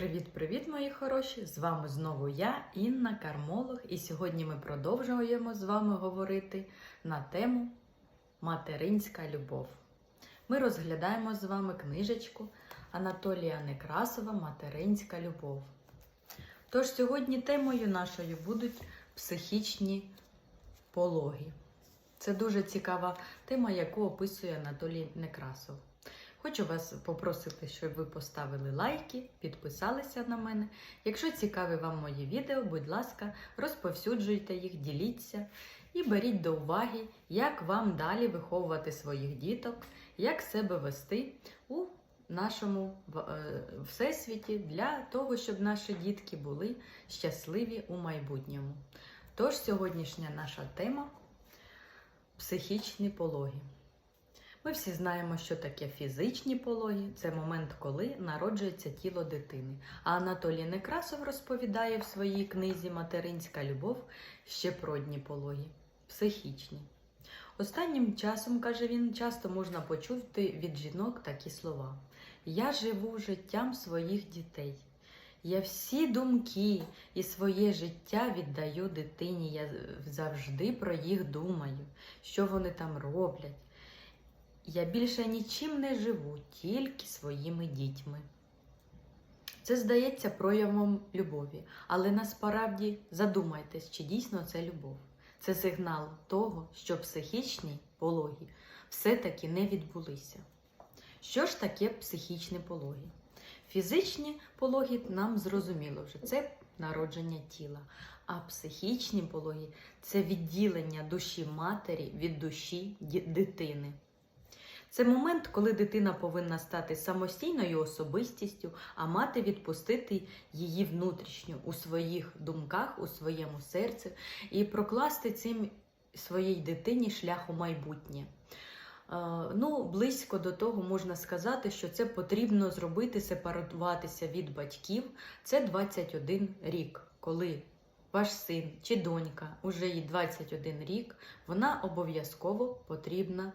Привіт-привіт, мої хороші! З вами знову я, Інна Кармолог, і сьогодні ми продовжуємо з вами говорити на тему Материнська любов. Ми розглядаємо з вами книжечку Анатолія Некрасова Материнська любов. Тож сьогодні темою нашою будуть психічні пологи. Це дуже цікава тема, яку описує Анатолій Некрасов. Хочу вас попросити, щоб ви поставили лайки, підписалися на мене. Якщо цікаві вам мої відео, будь ласка, розповсюджуйте їх, діліться і беріть до уваги, як вам далі виховувати своїх діток, як себе вести у нашому е, всесвіті для того, щоб наші дітки були щасливі у майбутньому. Тож сьогоднішня наша тема психічні пологи. Ми всі знаємо, що таке фізичні пологи. Це момент, коли народжується тіло дитини. А Анатолій Некрасов розповідає в своїй книзі Материнська любов ще про дні пологи психічні. Останнім часом, каже він, часто можна почути від жінок такі слова: Я живу життям своїх дітей. Я всі думки і своє життя віддаю дитині. Я завжди про їх думаю, що вони там роблять. Я більше нічим не живу, тільки своїми дітьми. Це здається проявом любові, але насправді задумайтесь, чи дійсно це любов. Це сигнал того, що психічні пологи все-таки не відбулися. Що ж таке психічні пологи? Фізичні пологи нам зрозуміло вже це народження тіла, а психічні пологи це відділення душі матері від душі дитини. Це момент, коли дитина повинна стати самостійною особистістю, а мати відпустити її внутрішню у своїх думках, у своєму серці і прокласти цим своїй дитині шлях у майбутнє. Ну, близько до того можна сказати, що це потрібно зробити, сепаруватися від батьків. Це 21 рік, коли ваш син чи донька уже їй 21 рік, вона обов'язково потрібна.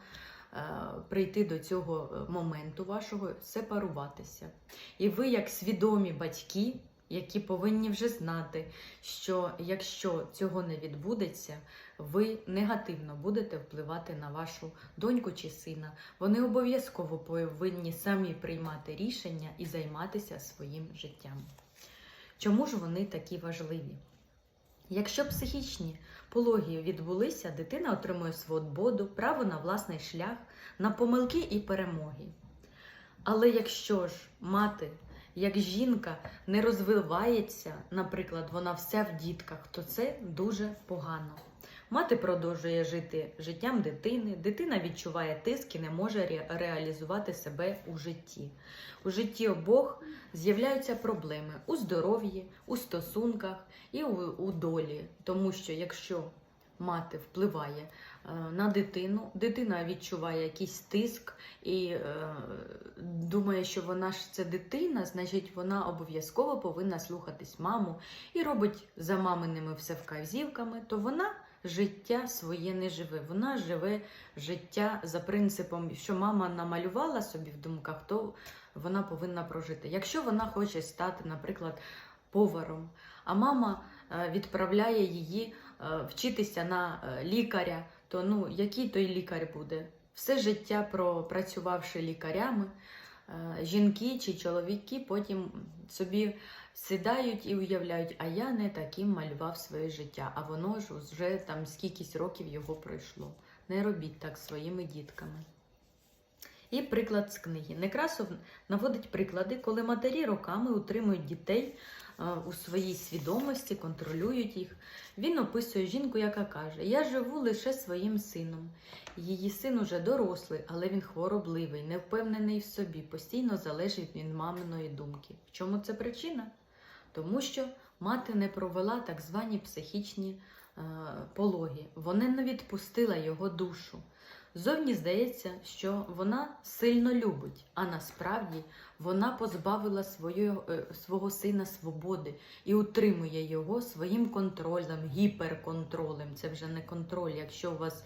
Е, прийти до цього е, моменту вашого сепаруватися. І ви, як свідомі батьки, які повинні вже знати, що якщо цього не відбудеться, ви негативно будете впливати на вашу доньку чи сина. Вони обов'язково повинні самі приймати рішення і займатися своїм життям. Чому ж вони такі важливі? Якщо психічні пології відбулися, дитина отримує свободу, право на власний шлях, на помилки і перемоги. Але якщо ж мати, як жінка, не розвивається, наприклад, вона вся в дітках, то це дуже погано. Мати продовжує жити життям дитини, дитина відчуває тиск і не може реалізувати себе у житті. У житті обох з'являються проблеми у здоров'ї, у стосунках і у, у долі. Тому що якщо мати впливає е, на дитину, дитина відчуває якийсь тиск і е, думає, що вона ж це дитина, значить вона обов'язково повинна слухатись маму і робить за маминими все вказівками, то вона життя своє не живе. Вона живе життя за принципом, що мама намалювала собі в думках, то вона повинна прожити. Якщо вона хоче стати, наприклад, поваром, а мама е, відправляє її е, вчитися на е, лікаря, то ну, який той лікар буде? Все життя пропрацювавши лікарями, жінки чи чоловіки потім собі сідають і уявляють, а я не таким малював своє життя, а воно ж вже там скількись років його пройшло. Не робіть так своїми дітками. І приклад з книги. Некрасов наводить приклади, коли матері роками утримують дітей е, у своїй свідомості, контролюють їх. Він описує жінку, яка каже: Я живу лише своїм сином. Її син уже дорослий, але він хворобливий, невпевнений в собі, постійно залежить від маминої думки. В чому це причина? Тому що мати не провела так звані психічні е, пологи. Вона не відпустила його душу. Зовні здається, що вона сильно любить, а насправді вона позбавила свою, е, свого сина свободи і утримує його своїм контролем, гіперконтролем. Це вже не контроль. Якщо у вас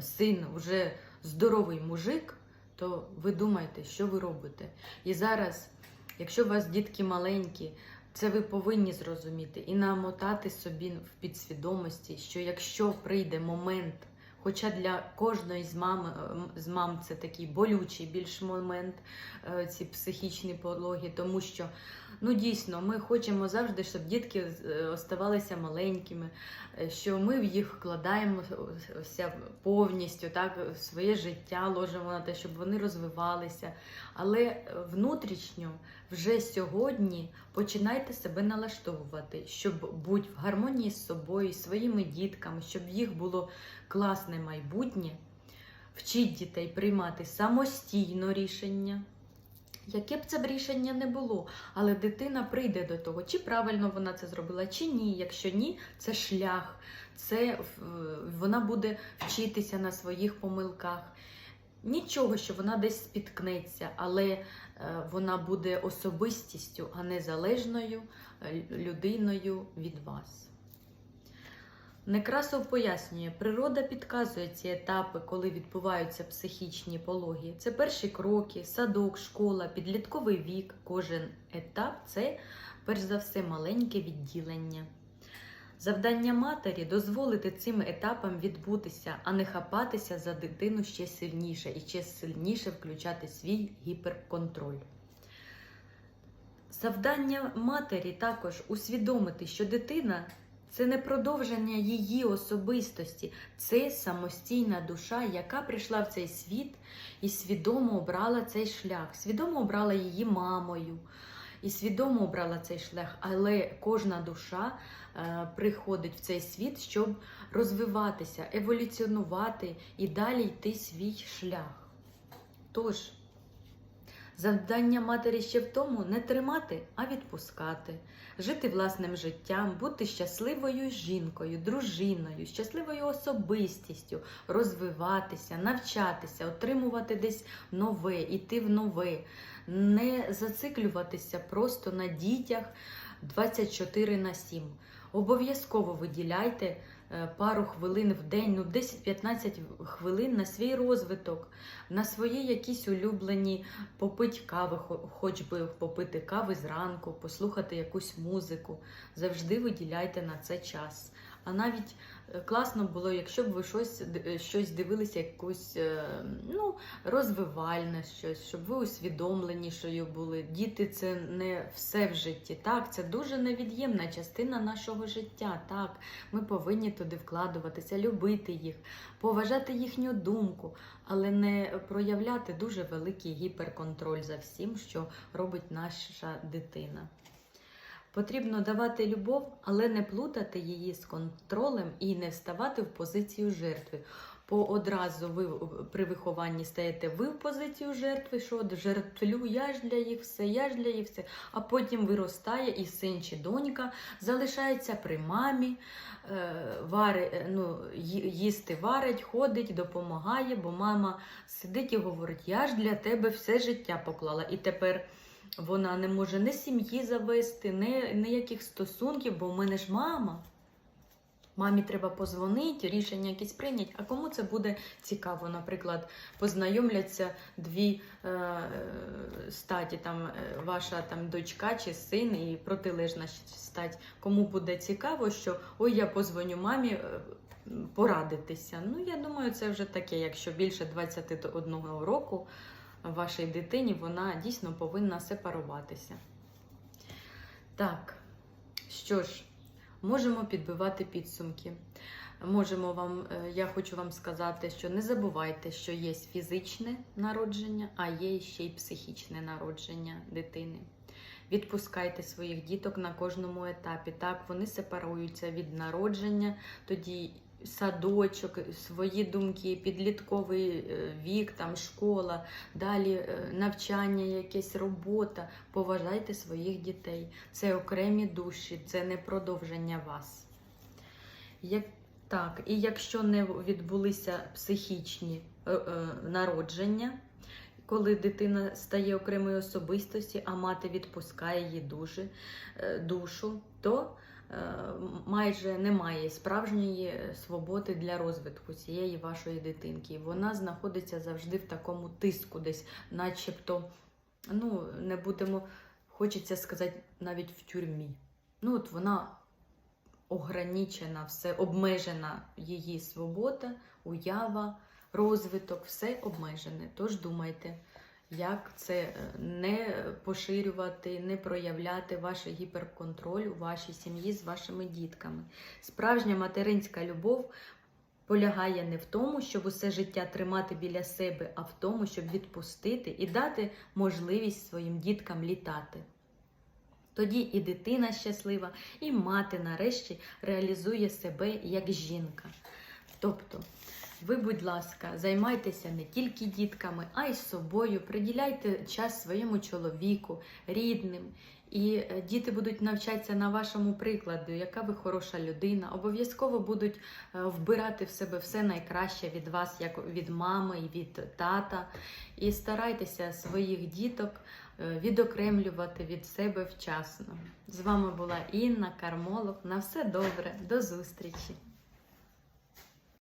син вже здоровий мужик, то ви думаєте, що ви робите. І зараз Якщо у вас дітки маленькі, це ви повинні зрозуміти і намотати собі в підсвідомості, що якщо прийде момент, хоча для кожної з мам, з мам це такий болючий більш момент, е, ці психічні пологи, тому що ну дійсно ми хочемо завжди, щоб дітки е, оставалися маленькими, е, що ми в їх вкладаємося повністю, так, своє життя ложимо на те, щоб вони розвивалися. Але внутрішньо вже сьогодні починайте себе налаштовувати, щоб бути в гармонії з собою, своїми дітками, щоб їх було класне майбутнє. Вчіть дітей приймати самостійно рішення. Яке б це б рішення не було, але дитина прийде до того, чи правильно вона це зробила, чи ні. Якщо ні, це шлях, це вона буде вчитися на своїх помилках. Нічого, що вона десь спіткнеться, але е, вона буде особистістю, а не залежною е, людиною від вас. Некрасов пояснює, природа підказує ці етапи, коли відбуваються психічні пологи. Це перші кроки, садок, школа, підлітковий вік. Кожен етап це, перш за все, маленьке відділення. Завдання матері дозволити цим етапам відбутися, а не хапатися за дитину ще сильніше і ще сильніше включати свій гіперконтроль. Завдання матері також усвідомити, що дитина це не продовження її особистості, це самостійна душа, яка прийшла в цей світ і свідомо обрала цей шлях, свідомо обрала її мамою і свідомо обрала цей шлях, але кожна душа е, приходить в цей світ, щоб розвиватися, еволюціонувати і далі йти свій шлях. Тож, Завдання матері ще в тому не тримати, а відпускати, жити власним життям, бути щасливою жінкою, дружиною, щасливою особистістю, розвиватися, навчатися, отримувати десь нове, іти в нове, не зациклюватися просто на дітях 24 на 7. Обов'язково виділяйте е, пару хвилин в день, ну 10-15 хвилин на свій розвиток, на свої якісь улюблені попить кави, хоч би попити кави зранку, послухати якусь музику. Завжди виділяйте на це час. А навіть класно було, якщо б ви щось, е, щось дивилися, якусь е, ну, розвивальне щось, щоб ви усвідомленішою були. Діти це не все в житті. Так, це дуже невід'ємна частина нашого життя. Так, ми повинні туди вкладуватися, любити їх, поважати їхню думку, але не проявляти дуже великий гіперконтроль за всім, що робить наша дитина. Потрібно давати любов, але не плутати її з контролем і не вставати в позицію жертви. Бо одразу ви при вихованні стаєте ви в позицію жертви, що жертвлю, я ж для їх все, я ж для їх все. А потім виростає і син чи донька залишається при мамі, е, вари, е, ну, їсти варить, ходить, допомагає, бо мама сидить і говорить: Я ж для тебе все життя поклала. І тепер. Вона не може ні сім'ї завести, ні ніяких стосунків, бо в мене ж мама. Мамі треба позвонити, рішення якісь прийняти. А кому це буде цікаво? Наприклад, познайомляться дві е, статі, там е, ваша там дочка чи син і протилежна стать. Кому буде цікаво, що ой, я позвоню мамі е, порадитися. Ну, я думаю, це вже таке, якщо більше 21 року вашій дитині, вона дійсно повинна сепаруватися. Так, що ж, можемо підбивати підсумки. Можемо вам, е, я хочу вам сказати, що не забувайте, що є фізичне народження, а є ще й психічне народження дитини. Відпускайте своїх діток на кожному етапі. Так, вони сепаруються від народження, тоді садочок, свої думки, підлітковий е, вік, там школа, далі е, навчання, якесь робота. Поважайте своїх дітей. Це окремі душі, це не продовження вас. Як так, і якщо не відбулися психічні е, е, народження, коли дитина стає окремою особистості, а мати відпускає її душі, е, душу, то майже немає справжньої е, свободи для розвитку цієї вашої дитинки. Вона знаходиться завжди в такому тиску, десь, начебто, ну, не будемо. хочеться сказати, навіть в тюрмі. Ну, от вона ограничена, все обмежена її свобода, уява, розвиток, все обмежене. Тож думайте, як це е, не поширювати, не проявляти ваш гіперконтроль у вашій сім'ї з вашими дітками. Справжня материнська любов полягає не в тому, щоб усе життя тримати біля себе, а в тому, щоб відпустити і дати можливість своїм діткам літати. Тоді і дитина щаслива, і мати нарешті реалізує себе як жінка. Тобто, ви, будь ласка, займайтеся не тільки дітками, а й собою. Приділяйте час своєму чоловіку, рідним. І е, діти будуть навчатися на вашому прикладу, яка ви хороша людина. Обов'язково будуть е, вбирати в себе все найкраще від вас, як від мами і від тата. І старайтеся своїх діток е, відокремлювати від себе вчасно. З вами була Інна, кармолог. На все добре, до зустрічі!